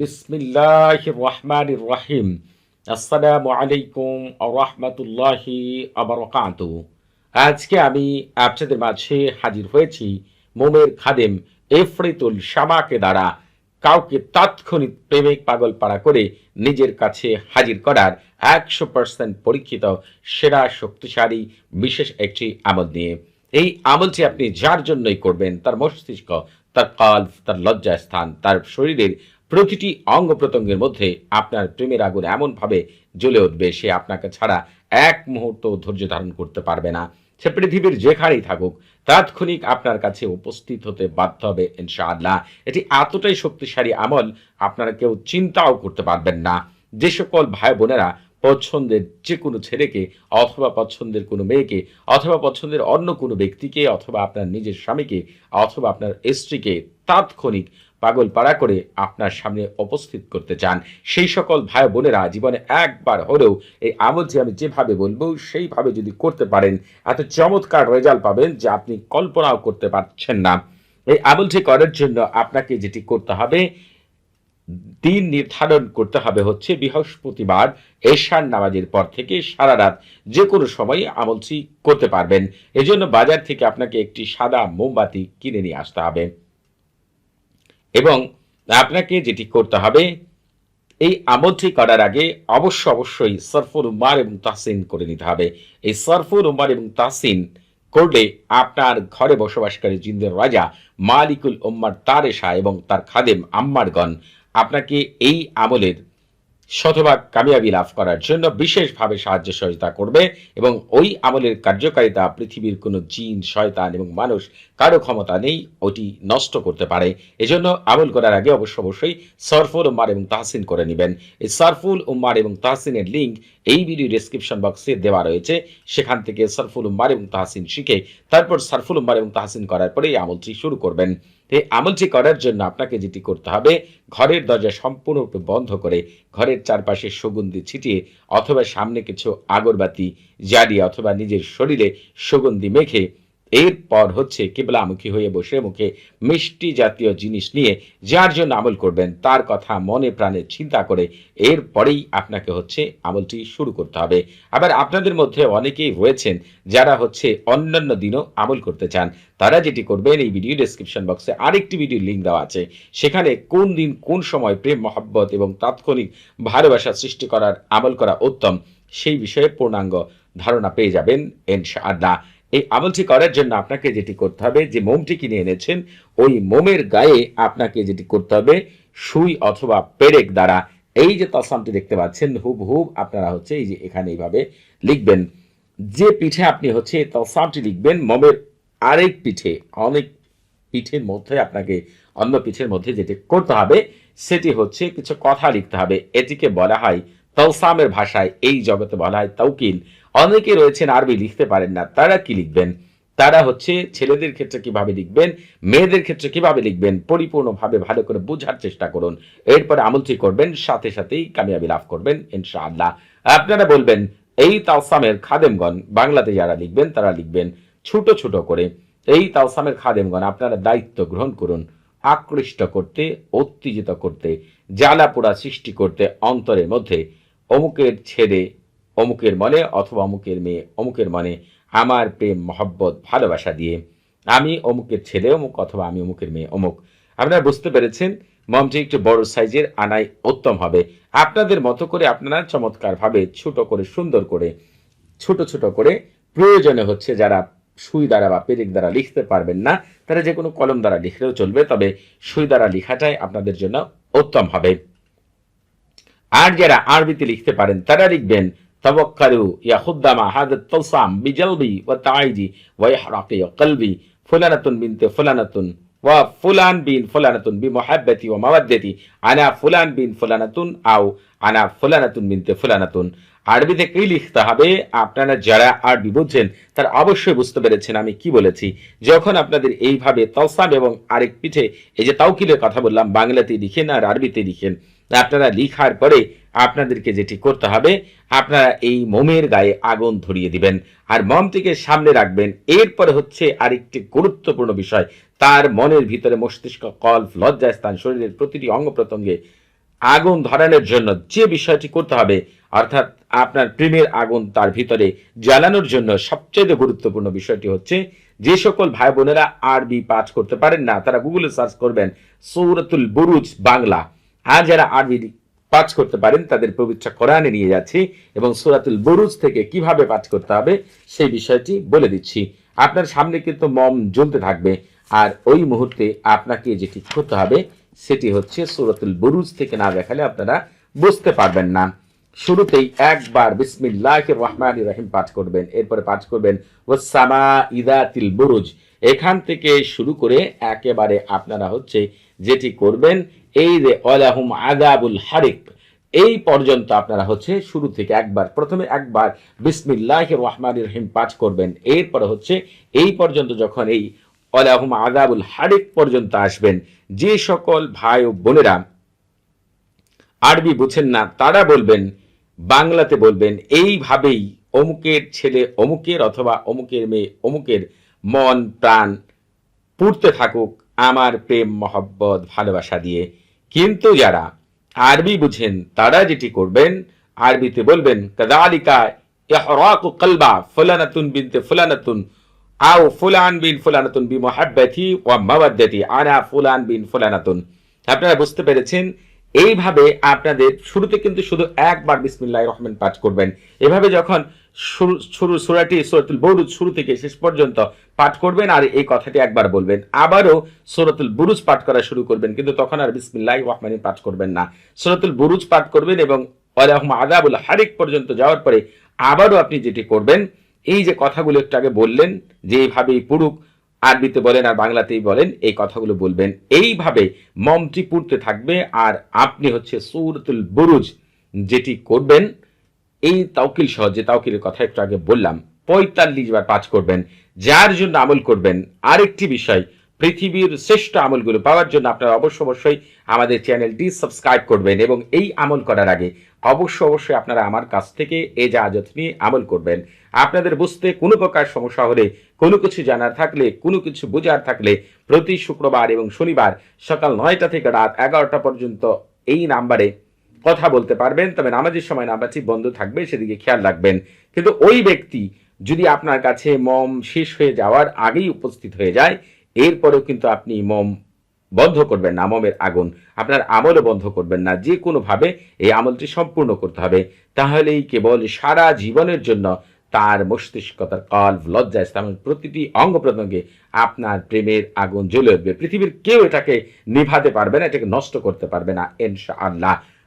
বিসমিল্লাহ রহমান রহিম। আসসালামু আলাইকুম রহমতুল্লাহি আবরকাত। আজকে আমি আপনাদের মাঝে হাজির হয়েছি মোমের খাদেম এফরিতুল শামাকে দ্বারা কাউকে তাৎক্ষণিক প্রেমিক পাগল পাড়া করে নিজের কাছে হাজির করার একশো পার্সেন্ট পরীক্ষিত, সেরা, শক্তিশালী, বিশেষ একটি আমল নিয়ে। এই আমলটি আপনি যার জন্যই করবেন, তার মস্তিষ্ক, তার কল্প, তার লজ্জা স্থান তার শরীরের প্রতিটি অঙ্গ প্রত্যঙ্গের মধ্যে আপনার প্রেমের আগুন এমনভাবে জ্বলে উঠবে, সে আপনাকে ছাড়া এক মুহূর্ত ধৈর্য ধারণ করতে পারবে না। সে পৃথিবীর যেখানেই থাকুক, তাৎক্ষণিক আপনার কাছে উপস্থিত হতে বাধ্য হবে, ইনশাআল্লাহ। এটি এতটাই শক্তিশালী আমল, আপনারা কেউ চিন্তাও করতে পারবেন না। যে সকল ভাই বোনেরা পছন্দের যে কোনো ছেলেকে অথবা পছন্দের কোনো মেয়েকে অথবা পছন্দের অন্য কোনো ব্যক্তিকে অথবা আপনার নিজের স্বামীকে অথবা আপনার স্ত্রীকে তাৎক্ষণিক পাগল পাড়া করে আপনার সামনে উপস্থিত করতে চান। সেই সকল ভাই বোনেরা জীবনে একবার হলেও এই আমলটি আমি যেভাবে বলব, সেইভাবে যদি করতে পারেন, এত চমৎকার রেজাল্ট পাবেন যে আপনি কল্পনাও করতে পারছেন না। এই আমলটি করার জন্য আপনাকে যেটি করতে হবে, দিন নির্ধারণ করতে হবে হচ্ছে বৃহস্পতিবার এশার নামাজের পর থেকে সারা রাত যে কোনো সময় আমলটি করতে পারবেন। এজন্য বাজার থেকে আপনাকে একটি সাদা মোমবাতি কিনে নিয়ে আসতে হবে। এবং আপনাকে যেটি করতে হবে, এই আমলটি করার আগে অবশ্য অবশ্যই সরফুর উম্মার এবং তাহসিন করে নিতে হবে। এই সরফুর উম্মার এবং তাহসিন করলে আপনার ঘরে বসবাসকারী জিন্দের রাজা মালিকুল উম্মার তারেশা এবং তার খাদেম আম্মারগণ আপনাকে এই আমলের শতভাগ কামিয়াবি লাভ করার জন্য বিশেষভাবে সাহায্য সহযোগিতা করবে এবং ওই আমলের কার্যকারিতা পৃথিবীর কোনো জিন, শয়তান এবং মানুষ কারও ক্ষমতা নেই, ওটি নষ্ট করতে পারে। এজন্য আমল করার আগে অবশ্য অবশ্যই সরফুল উম্মার এবং তাহসিন করে নেবেন। এই সরফুল উম্মার এবং তাহসিনের লিঙ্ক এই ভিডিও ডিসক্রিপশন বক্সে দেওয়া রয়েছে। সেখান থেকে সরফুল উম্মার এবং তাহসিন শিখে তারপর সরফুল উম্মার এবং তাহসিন করার পরে এই আমলটি শুরু করবেন। এই আমলটি করার জন্য আপনাকে যেটি করতে হবে, ঘরের দরজা সম্পূর্ণরূপে বন্ধ করে ঘরের চারপাশে সুগন্ধি ছিটিয়ে অথবা সামনে কিছু আগরবাতি জ্বালিয়ে অথবা নিজের শরীরে সুগন্ধি মেখে এরপর হচ্ছে কেবলামুখী হয়ে বসে মুখে মিষ্টি জাতীয় জিনিস নিয়ে যার জন্য আমল করবেন, তার কথা মনে প্রাণে চিন্তা করে এরপরেই আপনাকে হচ্ছে আমলটি শুরু করতে হবে। আবার আপনাদের মধ্যে অনেকেই রয়েছেন যারা হচ্ছে অন্যান্য দিনও আমল করতে চান। তারা যেটি করবেন, এই ভিডিও ডেসক্রিপশন বক্সে আরেকটি ভিডিও লিঙ্ক দেওয়া আছে। সেখানে কোন দিন কোন সময় প্রেম, মহাব্বত এবং তাৎক্ষণিক ভালোবাসা সৃষ্টি করার আমল করা উত্তম, সেই বিষয়ে পূর্ণাঙ্গ ধারণা পেয়ে যাবেন ইনশাআল্লাহ। এই আমলটি করার জন্য আপনাকে যেটি করতে হবে, যে মোমটি কিনে এনেছেন, ওই মোমের গায়ে আপনাকে যেটি করতে হবে, সুই অথবা পেরেক দ্বারা। এই যে তসামটি দেখতে পাচ্ছেন হুব হুব আপনারা হচ্ছে এই যে এখানে এইভাবে লিখবেন। যে পিঠে আপনি হচ্ছে তসামটি লিখবেন, মোমের আরেক পিঠে, অনেক পিঠের মধ্যে আপনাকে অন্য পিঠের মধ্যে যেটি করতে হবে, সেটি হচ্ছে কিছু কথা লিখতে হবে। এটিকে বলা হয় তৌসামের ভাষায় এই জগতে বলা হয় তৌকিল। অনেকে রয়েছেন আরবি লিখতে পারেন না, তারা কি লিখবেন? তারা হচ্ছে ছেলেদের ক্ষেত্রে কীভাবে লিখবেন? মেয়েদের ক্ষেত্রে কীভাবে লিখবেন? পরিপূর্ণভাবে ভালো করে বোঝার চেষ্টা করুন। এরপরে আমলটি করবেন, সাথে সাথেই কামিয়াবি লাভ করবেন, ইনশাআল্লাহ। আপনারা বলবেন, এই তাওসামের খাদেমগণ বাংলাতে যারা লিখবেন, তারা লিখবেন ছোট ছোট করে। এই তাওসামের খাদেমগণ আপনারা দায়িত্ব গ্রহণ করুন, আকৃষ্ট করতে, উত্তেজিত করতে জ্বালা পোড়া সৃষ্টি করতে অন্তরের মধ্যে। অমুকের ছেড়ে অমুকের মনে অথবা অমুকের মেয়ে, অমুকের মনে আমার প্রেম, মহব্বত, ভালোবাসা দিয়ে। আমি অমুকের ছেলে, অমুক অথবা আমি অমুকের মেয়ে, অমুক। আপনারা বুঝতে পেরেছেন? মমটি একটু বড় সাইজের আনাই উত্তম হবে। আপনাদের মতো করে আপনারা চমৎকারভাবে ছোট করে, সুন্দর করে, ছোট ছোট করে প্রয়োজনে হচ্ছে যারা সুই দ্বারা বা পেরেক দ্বারা লিখতে পারবেন না, তারা যে কোনো কলম দ্বারা লিখলেও চলবে, তবে সুই দ্বারা লেখাটাই আপনাদের জন্য উত্তম হবে। আর যারা আরবিতে লিখতে পারেন, তারা লিখবেন তবক্কালু ইয়া খুদ্দামা হাদত তলসাম বিজলবি ওয়া তাইজি ওয়া ইহরাকি কলবি, ফুলানাতুন বিনতে ফুলানাতুন ওয়া ফুলান বিন ফুলানাতুন বি মুহাব্বতি ওয়া মাওয়াদ্দাতি, আনা ফুলান বিন ফুলানাতুন আও আনা ফুলানাতুন বিনতে ফুলানাতুন। আরবিতে কি লিখতে হবে? আপনারা যারা আরবি বুঝছেন, তারা অবশ্যই বুঝতে পেরেছেন আমি কি বলেছি। যখন আপনাদের এইভাবে তলসাম এবং আরেক পিঠে এই যে তাউকিলের কথা বললাম বাংলাতে লিখেন আর আরবিতে লিখেন। আপনারা লিখার পরে আপনাদেরকে যেটি করতে হবে, আপনারা এই মোমের গায়ে আগুন ধরিয়ে দিবেন। আর মমটিকে সামনে রাখবেন। এরপরে হচ্ছে আরেকটি গুরুত্বপূর্ণ বিষয়। তার মনের ভিতরে মস্তিষ্ক, কল্প, লজ্জাস্থান, শরীরের প্রতিটি অঙ্গ প্রত্যঙ্গে আগুন ধরানোর জন্য যে বিষয়টি করতে হবে, অর্থাৎ আপনার প্রেমের আগুন তার ভিতরে জ্বালানোর জন্য সবচেয়ে গুরুত্বপূর্ণ বিষয়টি হচ্ছে, যে সকল ভাই বোনেরা আরবি পাঠ করতে পারেন না, তারা গুগলে সার্চ করবেন, সৌরতুল বুরুজ বাংলা। আর যারা আরবি পাঠ করতে পারেন, তাদের পবিত্র কোরআনে নিয়ে যাচ্ছি এবং সুরাতুল বরুজ থেকে কীভাবে পাঠ করতে হবে সেই বিষয়টি বলে দিচ্ছি। আপনার সামনে কিন্তু মম জ্বলতে থাকবে আর ওই মুহূর্তে আপনাকে যেটি করতে হবে, সেটি হচ্ছে সুরাতুল বরুজ থেকে না দেখালে আপনারা বুঝতে পারবেন না। শুরুতেই একবার বিসমিল্লাহ রহমান রহিম পাঠ করবেন, এরপরে পাঠ করবেন ওসামা ইদাতিল বুরুজ। এখান থেকে শুরু করে একেবারে আপনারা হচ্ছে যেটি করবেন, এই যে অলাহুম আদাবুল হারিক, এই পর্যন্ত আপনারা হচ্ছে শুরু থেকে একবার, প্রথমে একবার বিসমিল্লাহ রহমান রহিম পাঠ করবেন। এরপরে হচ্ছে এই পর্যন্ত যখন এই অলাহুম আদাবুল হারিক পর্যন্ত আসবেন, যে সকল ভাই ও বোনেরা আরবি বুঝেন না, তারা বলবেন, বাংলাতে বলবেন, এইভাবেই অমুকের ছেলে অমুকের অথবা অমুকের মেয়ে অমুকের মন প্রাণ পুড়তে থাকুক আমার প্রেম, মহব্বত, ভালোবাসা দিয়ে। কিন্তু যারা আরবি বুঝেন, তারা যেটি করবেন, আরবিতে বলবেন কাদালিকা ইহরাকু কলবা ফুলানাতুন বিনতে ফুলানাতুন আও ফুলান বিন ফুলানাতুন বি মুহাব্বতি ওয়া মাওয়াদ্দাতি আনা ফুলান বিন ফুলানাতুন। আপনারা বুঝতে পেরেছেন? এইভাবে আপনাদের শুরুতে কিন্তু শুধু একবার বিসমিল্লাহ রহমান পাঠ করবেন। এভাবে যখন শুরু সুরাটি সুরাতুল বরুজ শুরু থেকে শেষ পর্যন্ত পাঠ করবেন আর এই কথাটি একবার বলবেন। আবারও সুরাতুল বুরুজ পাঠ করা শুরু করবেন, কিন্তু তখন আর বিসমিল্লাহ রহমানি পাঠ করবেন না। সুরাতুল বুরুজ পাঠ করবেন এবং আলাহম আদাবুল হারিক পর্যন্ত যাওয়ার পরে আবারও আপনি যেটি করবেন, এই যে কথাগুলো একটু আগে বললেন যে এইভাবেই পুরুক আরবিতে বলেন আর বাংলাতেই বলেন, এই কথাগুলো বলবেন। এইভাবে মমটি পুড়তে থাকবে আর আপনি হচ্ছে সুরতুল বুরুজ যেটি করবেন এই তাওকিল সহ, যে তাওকিলের কথা একটু আগে বললাম, পঁয়তাল্লিশ বার পাঠ করবেন, যার জন্য আমল করবেন, আরেকটি বিষয়, পৃথিবীর শ্রেষ্ঠ আমলগুলো পাওয়ার জন্য আপনারা অবশ্য অবশ্যই আমাদের চ্যানেলটি সাবস্ক্রাইব করবেন এবং এই আমল করার আগে অবশ্য অবশ্যই আপনারা আমার কাছ থেকে এ জাহাজত নিয়ে আমল করবেন। আপনাদের বুঝতে কোনো প্রকার সমস্যা হলে, কোনো কিছু জানার থাকলে, কোনো কিছু বোঝার থাকলে প্রতি শুক্রবার এবং শনিবার সকাল নয়টা থেকে রাত এগারোটা পর্যন্ত এই নাম্বারে কথা বলতে পারবেন, তবে নামাজের সময় নাম্বারটি বন্ধ থাকবে, সেদিকে খেয়াল রাখবেন। কিন্তু ওই ব্যক্তি যদি আপনার কাছে মম শেষ হয়ে যাওয়ার আগেই উপস্থিত হয়ে যায়, এরপরেও কিন্তু আপনি মম বন্ধ করবেন না, মমের আগুন। আপনার আমলও বন্ধ করবেন না, যে কোনোভাবে এই আমলটি সম্পূর্ণ করতে হবে। তাহলেই কেবল সারা জীবনের জন্য তার মস্তিষ্ক তার কল্প, লজ্জা, ইসলামের প্রতিটি অঙ্গ প্রত্যঙ্গে আপনার প্রেমের আগুন জ্বলে উঠবে। পৃথিবীর কেউ এটাকে নিভাতে পারবে না, এটাকে নষ্ট করতে পারবে না ইনশা আল্লাহ